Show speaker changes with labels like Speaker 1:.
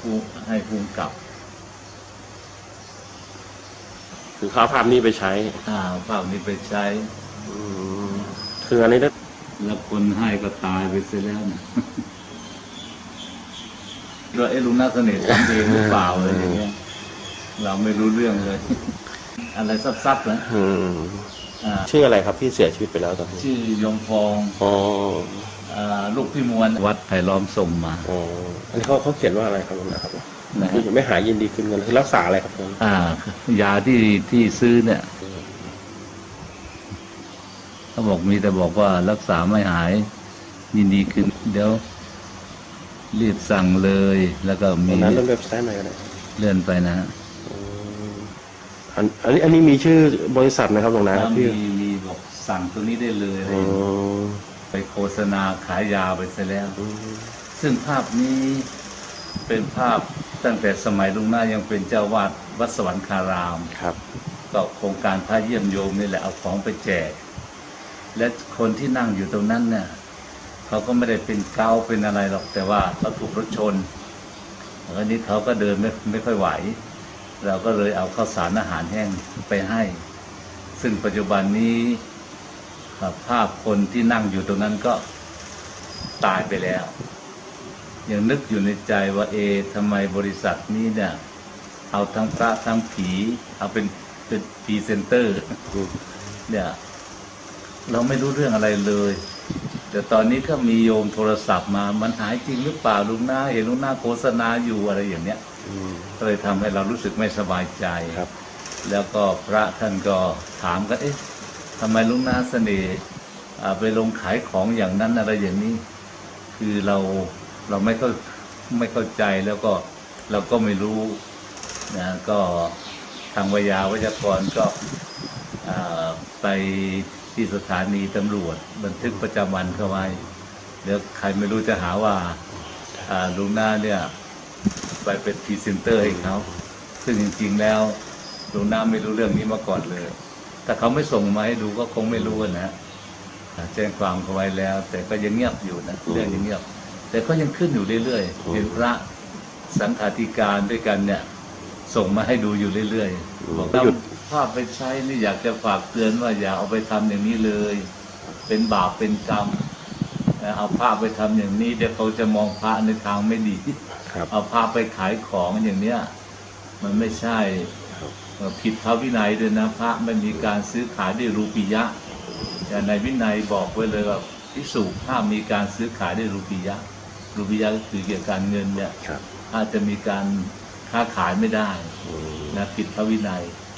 Speaker 1: ผู้ให้ภูมิกับ
Speaker 2: คือเขาเอาภาพนี้ไปใช้
Speaker 1: อ่าภาพนี้ไปใช้
Speaker 2: อืมคืออันนี้ได้
Speaker 1: แล้วคนให้ก็ตายไปเสียแล้วนะด้วยไอ้ลุงนาเสน่ห์ทำเองหรือเปล่าอะไรอย่างเงี้ย เราไม่รู้เรื่องเลย อะไรซับๆนะ
Speaker 2: อืม
Speaker 1: อ่า
Speaker 2: ชื่ออะไรครับที่เสียชีวิตไปแล้วตอนนี้
Speaker 1: ชื่อยมฟอง
Speaker 2: อ๋อ
Speaker 1: อ่าลูกพี่มวลวัดไผ่ล้อมส่งมา
Speaker 2: อ๋ออันนี้เขาเขาเขียนว่าอะไรครับลุงนะครับ
Speaker 1: นะฮะ
Speaker 2: ไม่หายยินดีขึ้นเงินคือรักษาอะไรครับลุง
Speaker 1: อ่ายาที่ที่ซื้อเนี่ยเขาบอกมีแต่บอกว่ารักษาไม่หาย ยินดีขึ้น เดี๋ยว รีบสั่งเลย แล้วก็มี
Speaker 2: นั้นเริ่มเว็บไซต์หน่อยก็ได้
Speaker 1: เลื่อนไปนะฮะ
Speaker 2: อืม อันอันนี้อันนี้มีชื่อบริษัทนะครับลุงนะ
Speaker 1: แล้ว
Speaker 2: ที่
Speaker 1: มีมีบอกสั่งตัวนี้ได้เลยอะไร
Speaker 2: อ๋
Speaker 1: อย่างเงี้ย
Speaker 2: อ
Speaker 1: ไปโฆษณาขายยาไปซะแล้ว
Speaker 2: อืม
Speaker 1: ซึ่งภาพนี้เป็นภาพตั้งแต่สมัยลุงหน้ายังเป็นเจ้าวาดวัดสวรรคาราม
Speaker 2: ครับ
Speaker 1: ก็โครงการพระเยี่ยมโยมนี่แหละเอาของไปแจก และคนที่นั่งอยู่ตรงนั้นเนี่ยเขาก็ไม่ได้เป็นเกาต์เป็นอะไรหรอกแต่ว่าเขาถูกรถชนแล้วนี้เขาก็เดินไม่ไม่ค่อยไหว เราก็เลยเอาข้าวสารอาหารแห้งไปให้ ซึ่งปัจจุบันนี้ภาพคนที่นั่งอยู่ตรงนั้นก็ตายไปแล้ว ยังนึกอยู่ในใจว่าเอทำไมบริษัทนี้เนี่ยเอาทั้งพระทั้งผี เอาเป็นเป็นพรีเซนเตอร์เนี่ยเราไม่รู้เรื่องอะไรเลย แต่ตอนนี้ก็มีโยมโทรศัพท์มา มันหายจริงหรือเปล่าลุงหน้าเห็นลุงหน้าโฆษณาอยู่อะไรอย่างเนี้ย ก็เลยทำให้เรารู้สึกไม่สบายใจ
Speaker 2: ครับ
Speaker 1: แล้วก็พระท่านก็ถามกันเอ๊ะทำไมลุงนาเสน่ห์อ่าไปลงขายของอย่างนั้นอะไรอย่างนี้ คือเราเราไม่เข้าไม่เข้าใจแล้วก็เราก็ไม่รู้นะก็ทางวิยาวิจกรก็อ่าไปที่สถานีตำรวจ บันทึกประจำวันเข้าไว้ เดี๋ยวใครไม่รู้จะหาว่าอ่าลุงนาเนี่ย ไปเป็นพรีเซนเตอร์ให้เขาซึ่งจริง ๆ แล้วหลวงน้าไม่รู้เรื่องนี้มาก่อนเลย แต่เขาไม่ส่งมาให้ดูก็คงไม่รู้อะนะอ่าแจ้งความเขาไว้แล้ว แต่ก็ยังเงียบอยู่นะเรื่องยังเงียบ แต่ก็ยังขึ้นอยู่เรื่อยๆเห็นพระสังฆาธิการด้วยกันเนี่ย ส่งมาให้ดูอยู่เรื่อยๆบอก
Speaker 2: หยุด
Speaker 1: ภาพไปใช้นี่อยากจะฝากเตือนว่าอย่าเอาไปทำอย่างนี้เลย เป็นบาปเป็นกรรมนะเอาภาพไปทำอย่างนี้เดี๋ยวเขาจะมองพระในทางไม่ดี
Speaker 2: ครับ
Speaker 1: เอาพาไปขายของอย่างเนี้ยมันไม่ใช่
Speaker 2: ครับ
Speaker 1: เอ่อผิดพระวินัยด้วยนะพระไม่มีการซื้อขายด้วยรูปียะแต่ในวินัยบอกไว้เลยว่าพิสูจห้ามมีการซื้อขายด้วยรูปียะ รูปียะก็คือเกี่ยวกับการเงินเนี่ย
Speaker 2: ครับ
Speaker 1: อาจจะมีการค้าขายไม่ได้
Speaker 2: อืม
Speaker 1: นะผิดพระวินัย
Speaker 2: ครับ